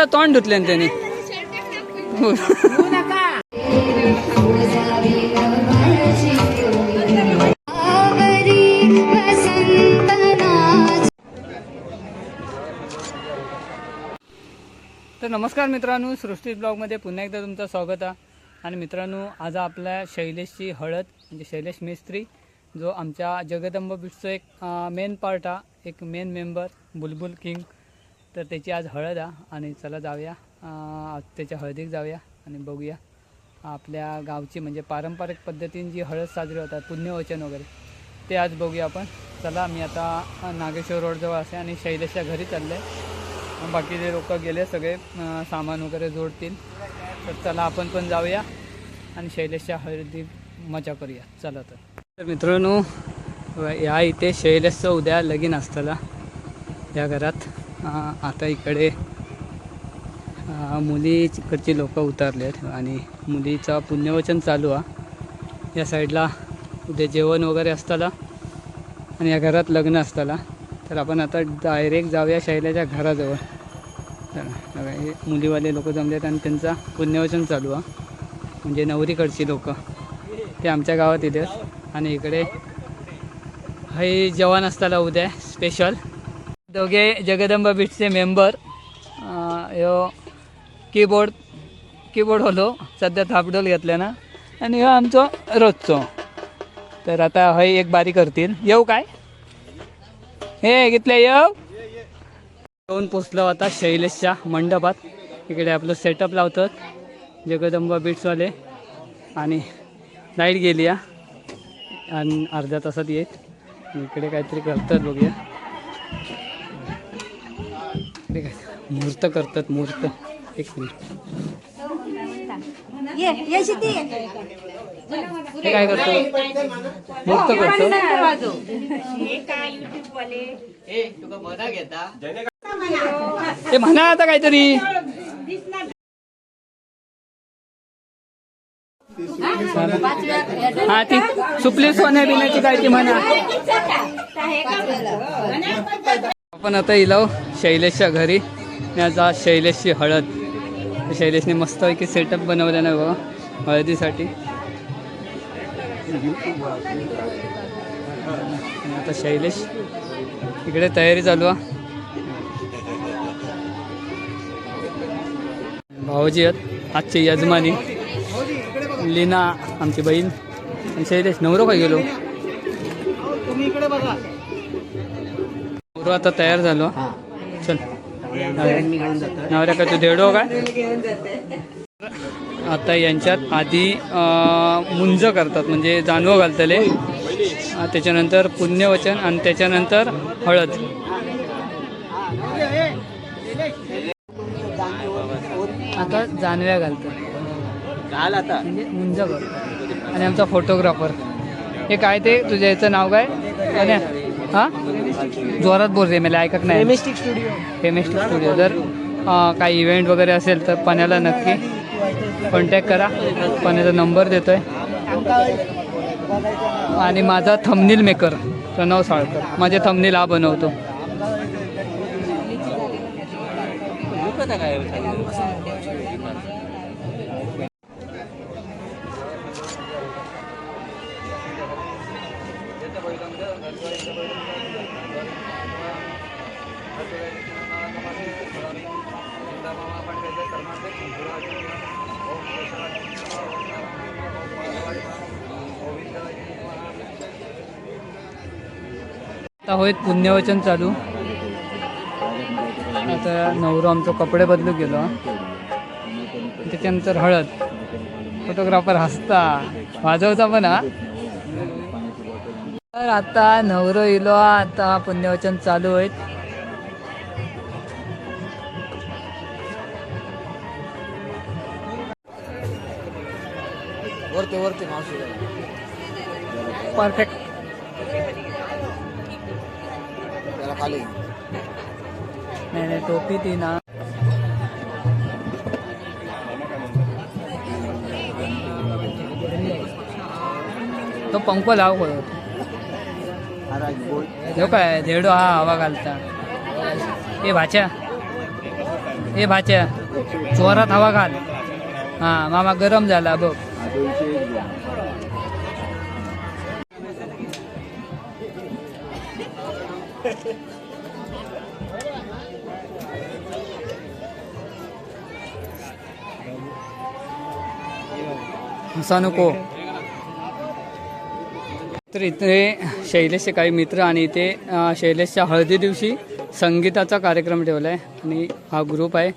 आत्ता तोंड धुतले त्यांनी. हो. तर नमस्कार मित्रांनो सृष्टी ब्लॉगमध्ये पुन्हा एकदा तुमचं स्वागत आहे. आणि मित्रांनो आज आपल्या शैलेशची हळद म्हणजे शैलेश मिस्त्री जो आमच्या जगदंब बीटचं एक मेन पार्ट हा एक मेन मेंबर बुलबुल किंग. तर त्याची आज हळद आहे आणि चला जाऊया. त्याच्या हळदीक जाऊया आणि बघूया. आपल्या गावची म्हणजे पारंपरिक पद्धतीने जी हळद साजरी होतात पुण्यवचन वगैरे ते आज बघूया आपण. चला मी आता नागेश्वर रोडजवळ असे आणि शैलेशच्या घरी चालले आहे बाकीचे लोक गेले सगळे सामान वगैरे जोडतील. तर चला आपण पण जाऊया आणि शैलेशच्या हळदी मजा करूया. चला तर. तर मित्रांनो या इथे शैलेशचं उद्या लगीन असताना या घरात. आता इकडे मुली मुलीकडची लोक उतरले आहेत आणि मुलीचा पुण्यवचन चालू आहे या साईडला उद्या जेवण वगैरे असताना आणि या घरात लग्न असताना तर आपण आता डायरेक्ट जाऊया शैल्याच्या घराजवळ. मुलीवाले लोक जमले आहेत आणि त्यांचा पुण्यवचन चालू आहे म्हणजे नवरीकडची लोक. ते आमच्या गावात येतात. आणि इकडे हे जवान असताना उद्या स्पेशल दोघे जगदंबा बीटचे मेंबर ह्यो कीबोर्ड कीबोर्ड होलो सध्या थापडोल घेतल्या ना. आणि ह्यो आमचो रोजचो. तर आता हय एक बारी करतील. येऊ काय? हे घेतले येऊ. येऊन पोचलो आता शैलेशच्या मंडपात. इकडे आपलं सेटअप लावतात जगदंबा बीट्सवाले आणि लाइट गेली या आणि अर्ध्या तासात येत इकडे काहीतरी करतात बघूया. इकडे काय मुहूर्त करतात मुहूर्त. एक मिनिट. हे काय करतो? मुहूर्त करतो. ते म्हणा आता काहीतरी. हा ती सुपली सोन्या बिण्याची काय ती म्हणा. आपण आता इलाव शैलेशच्या घरी. आणि आज आज शैलेशची हळद. शैलेशने मस्तपैकी सेटअप बनवला ना बघा हळदीसाठी. आता शैलेश इकडे तयारी चालू आहे भाऊजी आहेत आजची यजमानी. लीना आमची बहीण. आणि शैलेश नवरो काय गेलो. नवरो आता तयार झालो. चल. नवऱ्या का तू देडो काय? आता यांच्यात आधी मुंज करतात म्हणजे जानवं घालतले. त्याच्यानंतर पुण्यवचन आणि त्याच्यानंतर हळद. आता जानव्या घालतात. म्हणजे मुंज करतात. आणि आमचा फोटोग्राफर. हे काय ते? तुझ्या याचं नाव काय? हां? जोरात बोल रे मला ऐकत नाही. फेमिस्टिक स्टुडिओ केमिस्ट्री स्टुडिओ जर अं, काही इव्हेंट वगैरे असेल तर पण्याला नक्की कॉन्टॅक्ट करा. पण्याचा नंबर देतोय. आणि माझा थमनील मेकर प्रणव साळकर. माझे थमनील हा बनवतो. आता होईत पुण्यवचन चालू. आता नवरो आमचो कपडे बदलू गेलो. त्याच्यानंतर हळद. फोटोग्राफर हसता. वाजवता पण हा. तर आता नवरो इलो आता पुण्यवचन चालू आहेत वरते वरते परफेक्ट त्याला खाली. नाही नाही टोपी ती ना। तो पंख लाव कळत महाराज बोल काय धेडो हा हवा घालता. ए भाच्या. ए भाच्या. चोरात हवा घाल. हा मामा गरम झाला बघ. हसा नको. तर इथे शैलेशचे काही मित्र आणि इथे शैलेशच्या हळदी दिवशी संगीताचा कार्यक्रम ठेवला आहे आणि हा ग्रुप आहे.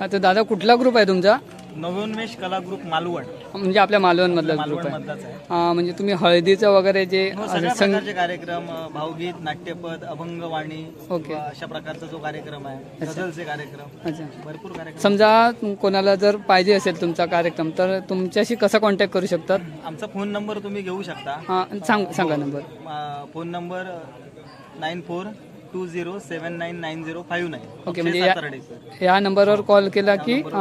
तर दादा कुठला ग्रुप आहे तुमचा? नवोन्मेष कला ग्रुप मालवण. म्हणजे आपल्या ग्रुप मालवण आहे. मधलाच आहे. अ, म्हणजे तुम्ही हळदीचं वगैरे जे हो, सगळ्या संग प्रकारचे कार्यक्रम अ, भावगीत नाट्यपद अभंगवाणी ओके. अशा प्रकारचा जो कार्यक्रम आहे गझलचे कार्यक्रम अच्छा. भरपूर कार्यक्रम. समजा कोणाला जर पाहिजे असेल तुमचा कार्यक्रम तर तुमच्याशी कसा कॉन्टॅक्ट करू शकतात? आमचा फोन नंबर तुम्ही घेऊ शकता. हा सांग सांगा नंबर. अ, phone number nine four two zero seven nine nine zero five nine okay म्हणजे या या नंबरवर कॉल केला की अ,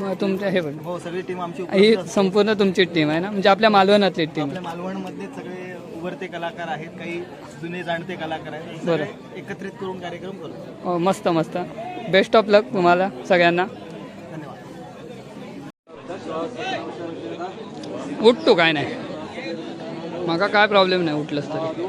अ, तुमच्या हे पण हो सगळी टीम आमची ही. संपूर्ण तुमची टीम आहे ना? म्हणजे आपल्या मालवणातली टीम आपल्या मालवण मधले सगळे उभरते कलाकार आहेत काही जुने जाणते कलाकार आहेत. सगळे एकत्रित करून कार्यक्रम करतो हो, मस्त मस्त. बेस्ट ऑफ लक तुम्हाला सगळ्यांना. धन्यवाद. उठतो काय नाही. माका काय प्रॉब्लेम नाही उठलंच तरी.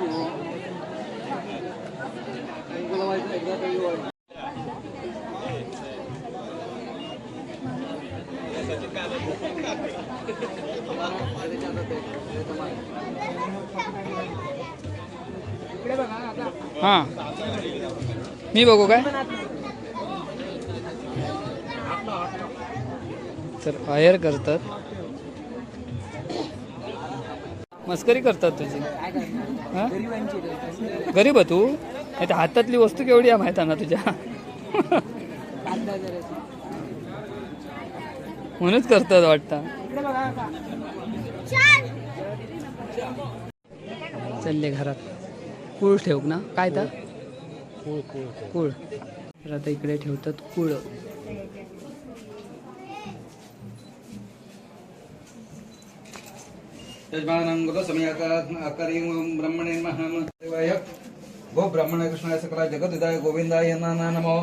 हां. मी बघू काय? तर फायर करतात. मस्करी करतात तुझी. हां? गरीब आहे तू? नाही तर हातातली वस्तू केवढी आहे माहिती ना तुझ्या? म्हणूनच करतात वाटतं. चालले घरात. कुळ ठेवू ना. काय तर? कुळ. तर आता इकडे ठेवतात कुळ. ब्रह्मणे गो ब्राह्मण कृष्णाय सकला जगदिदाय गोविंदाय ना नमो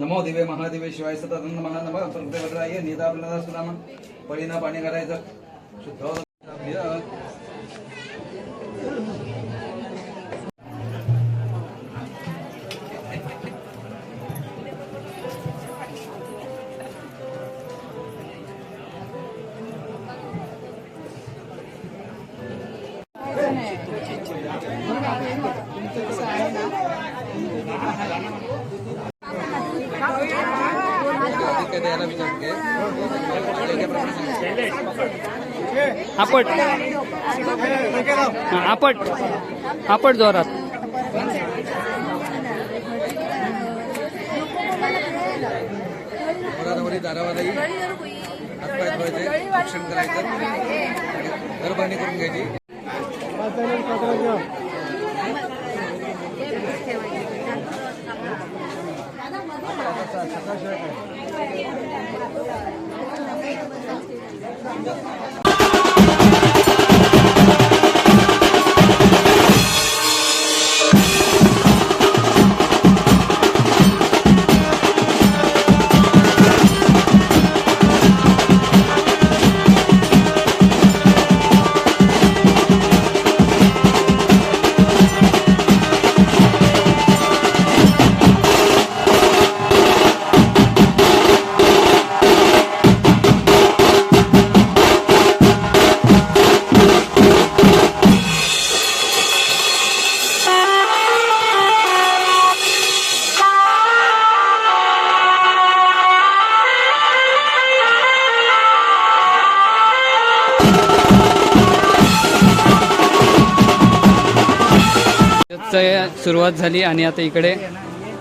नमो दिवे महादेवे शिवाय सतत नमः नमः प्रकृतीवराय निदा प्रदा सुदाम पळीना पाणी करायचं शुद्ध आपट. आपट. आपट जोरात. हातपाय धुवायचे करायचं. घरबांधणी करून घ्यायची. টাকা चं सुरुवात झाली आणि आता इकडे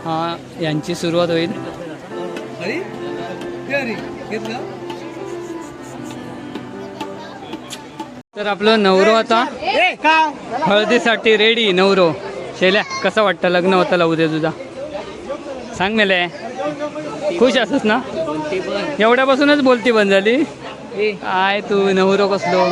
हा यांची सुरुवात होईल. तर आपलं नवरो आता हळदीसाठी रेडी नवरो. शेल्या कसं वाटतं लग्न होतं उद्या तुझा? सांग मेले. खुश असस ना? एवढ्यापासूनच बोलती बंद झाली? काय तू नवरो कसलो?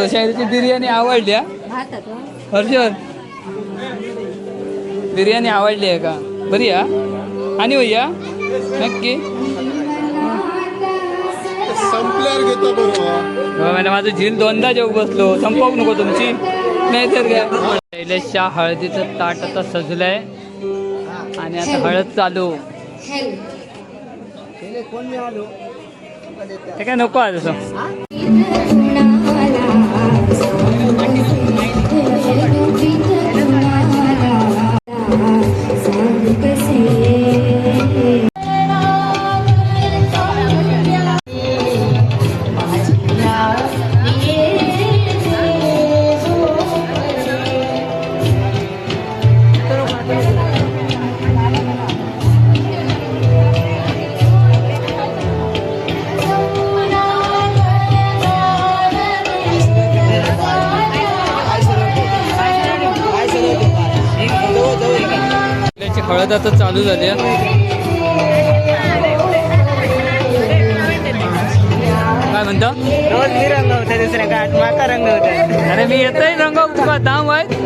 बसलो शाहीची बिर्याणी आवडली हा? हर्षल बिर्याणी आवडली आहे का? बरी हा? आणि भैया नक्की? संपल्यावर घेतो बरोबर माझं झील दोनदा जेव बसलो. संपवू नको तुमची. नाही तर काय शैलेशच्या हळदीचं ताट आता सजलंय. आणि आता हळद चालू. काय नको आहे तसं हळद आता चालू झाली आहे. काय म्हणतो? रोज मी रंगवतो दुसऱ्या गाठ माका रंगवतो अरे मी येतोय रंग तुका दाम आहे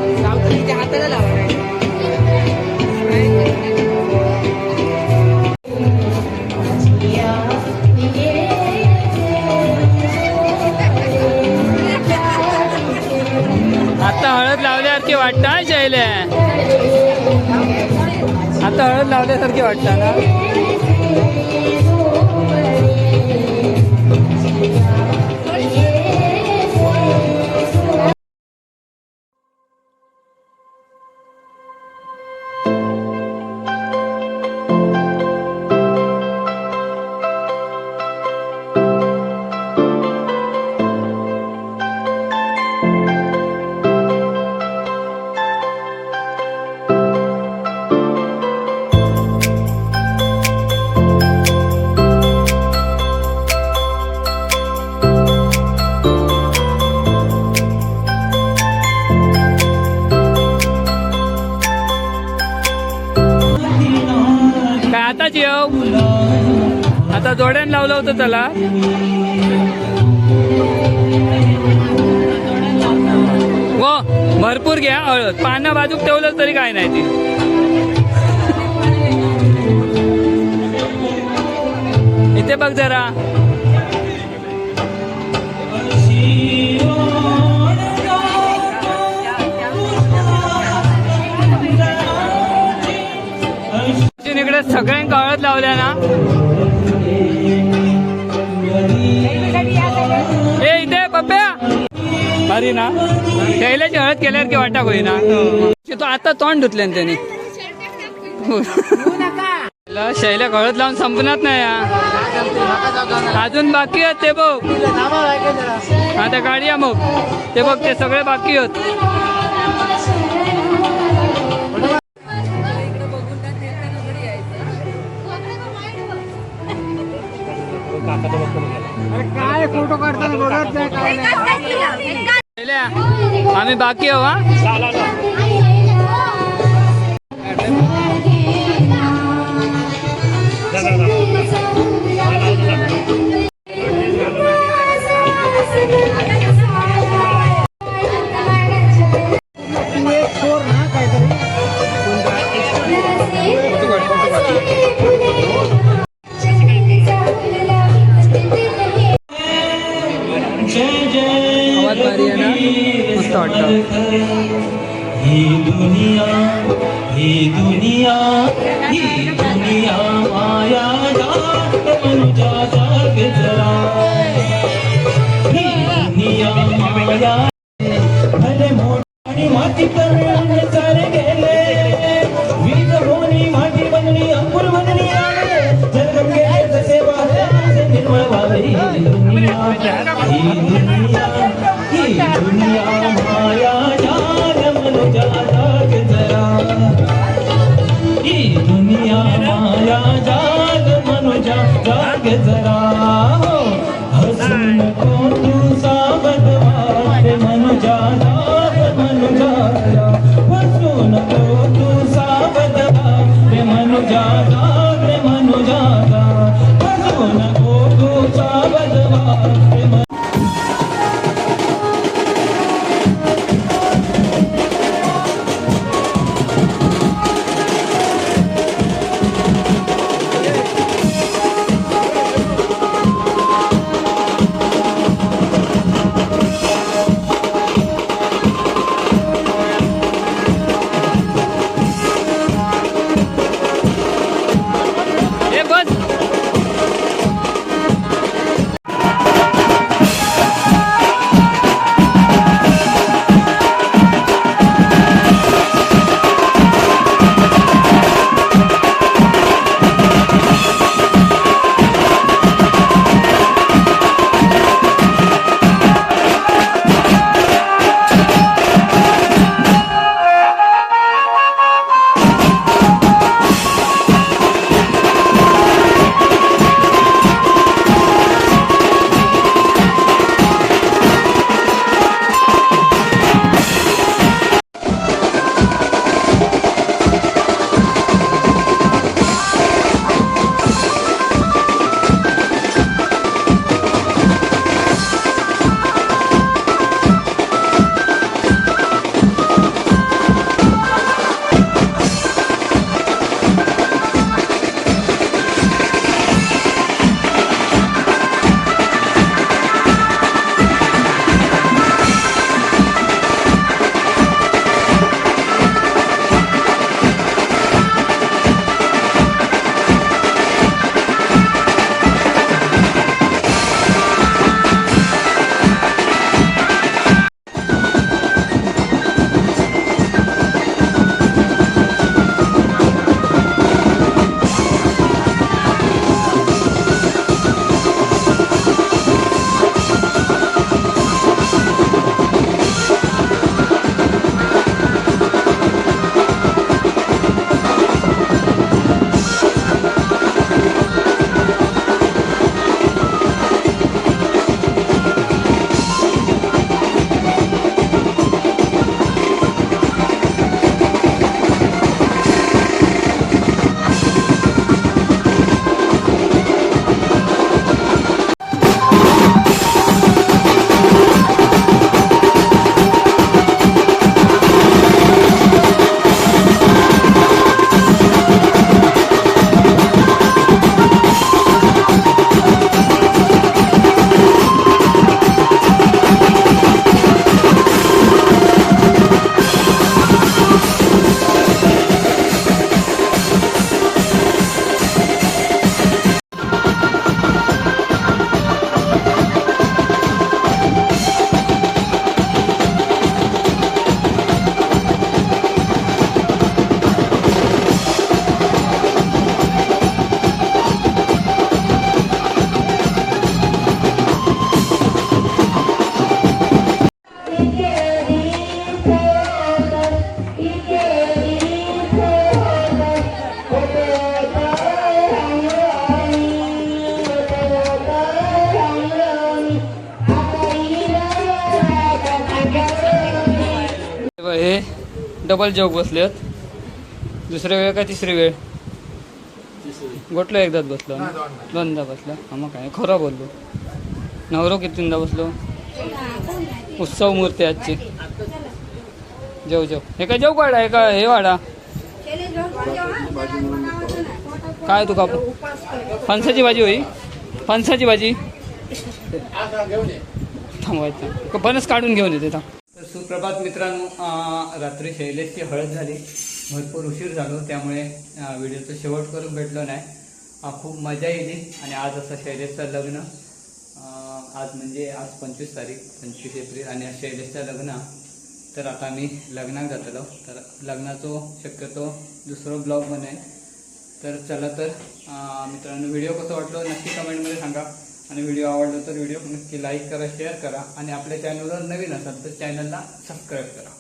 आता हळद लावल्यासारखी वाटतं हा तळ लावल्यासारखी वाटतं ना? लावलं होतं त्याला. हो भरपूर घ्या हळद. पानं बाजूक ठेवलं तरी काय नाही ती. इथे बघ जरा. इकडे सगळ्यांका हळद लावल्या ना. भारी ना? शैल्याची हळद केल्यावर की वाटा होईना तो आता तोंड धुतले त्याने. त्यांनी शैल्या हळद लावून संपणार नाही अजून बाकी आहेत ते बघ. आता गाडी या मग. ते बघ ते सगळे बाकी आहेत. शैल्या, आम्ही बाकी आहो हा आवाज भारी आहे ना राधा डबल जॉग बसलेत दुसऱ्या वेळ का तिसरी वेळ? गोटलो एकदाच बसलो? दोनदा. बसलो. हा मग काय? खरं बोललो. नवरो कितींदा बसलो? उत्सव मूर्ती आजची. जेव जेव. हे काय जेव वाडा? हे का हे वाडा? काय तुका फणसाची भाजी होई? फणसाची भाजी? थांबवायचं. फणस काढून घेऊन येते थांब. सुप्रभात मित्रांनो रात्री शैलेशची हळद झाली. भरपूर उशीर झालो त्यामुळे व्हिडिओचं शेवट करून भेटलो नाही. खूप मजा येईली आणि आज असं शैलेशचं लग्न. आज म्हणजे आज पंचवीस तारीख पंचवीस एप्रिल आणि शैलेशचं लग्न. तर आता मी लग्नात जातलो. तर लग्नाचो शक्यतो दुसरं ब्लॉग बनेल तर चला तर मित्रांनो व्हिडिओ कसा वाटलो नक्की कमेंटमध्ये सांगा. आणि व्हिडिओ आवडला तर व्हिडिओ नक्की लाईक करा शेअर करा आणि आपल्या चॅनलवर नवीन असाल तर चॅनलला सबस्क्राईब करा.